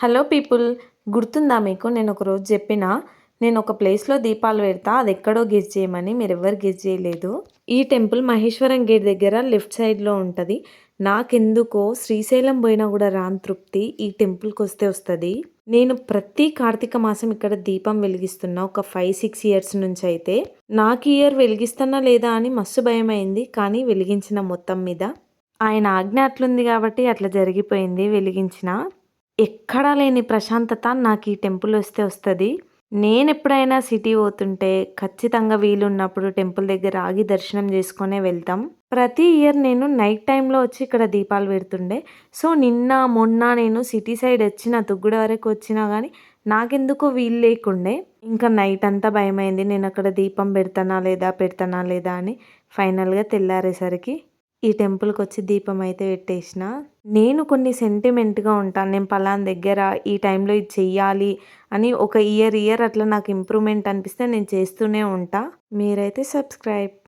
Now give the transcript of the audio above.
Hello people గుర్తుందా మీకు? నేను ఒకరోజు చెప్పిన నేను ఒక ప్లేస్లో దీపాలు పెడతా అది ఎక్కడో గెస్ చేయమని మీరు ఎవరు గెస్ చేయలేదు. ఈ టెంపుల్ మహేశ్వరం గేట్ దగ్గర లెఫ్ట్ సైడ్లో ఉంటుంది. నాకెందుకో శ్రీశైలం పోయినా కూడా రాని తృప్తి ఈ టెంపుల్కి వస్తే వస్తుంది. నేను ప్రతి కార్తీక మాసం ఇక్కడ దీపం వెలిగిస్తున్నా ఒక ఫైవ్ సిక్స్ ఇయర్స్ నుంచి అయితే. నాకు ఇయర్ వెలిగిస్తున్నా లేదా అని మస్తు భయం అయింది కానీ వెలిగించిన మొత్తం మీద. ఆయన ఆజ్ఞ అట్లుంది కాబట్టి అట్లా జరిగిపోయింది వెలిగించిన. ఎక్కడా లేని ప్రశాంతత నాకు ఈ టెంపుల్ వస్తే వస్తుంది. నేను ఎప్పుడైనా సిటీ పోతుంటే ఖచ్చితంగా వీలున్నప్పుడు టెంపుల్ దగ్గర ఆగి దర్శనం చేసుకునే వెళ్తాం. ప్రతి ఇయర్ నేను నైట్ టైంలో వచ్చి ఇక్కడ దీపాలు పెడుతుండే. సో నిన్న మొన్న నేను సిటీ సైడ్ వచ్చిన తుగ్గుడ వరకు వచ్చినా కానీ నాకెందుకో వీలు లేకుండే. ఇంకా నైట్ అంతా భయమైంది. నేను అక్కడ దీపం పెడతానా లేదా పెడతానా లేదా అని ఫైనల్గా తెల్లారేసరికి ఈ టెంపుల్కి వచ్చి దీపం అయితే పెట్టేసిన నేను కొన్ని సెంటిమెంట్గా ఉంటాను. నేను పలానా దగ్గర ఈ టైంలో ఇది చెయ్యాలి అని ఒక ఇయర్ ఇయర్ అట్లా నాకు ఇంప్రూవ్మెంట్ అనిపిస్తే నేను చేస్తూనే ఉంటా. మీరైతే సబ్స్క్రైబ్.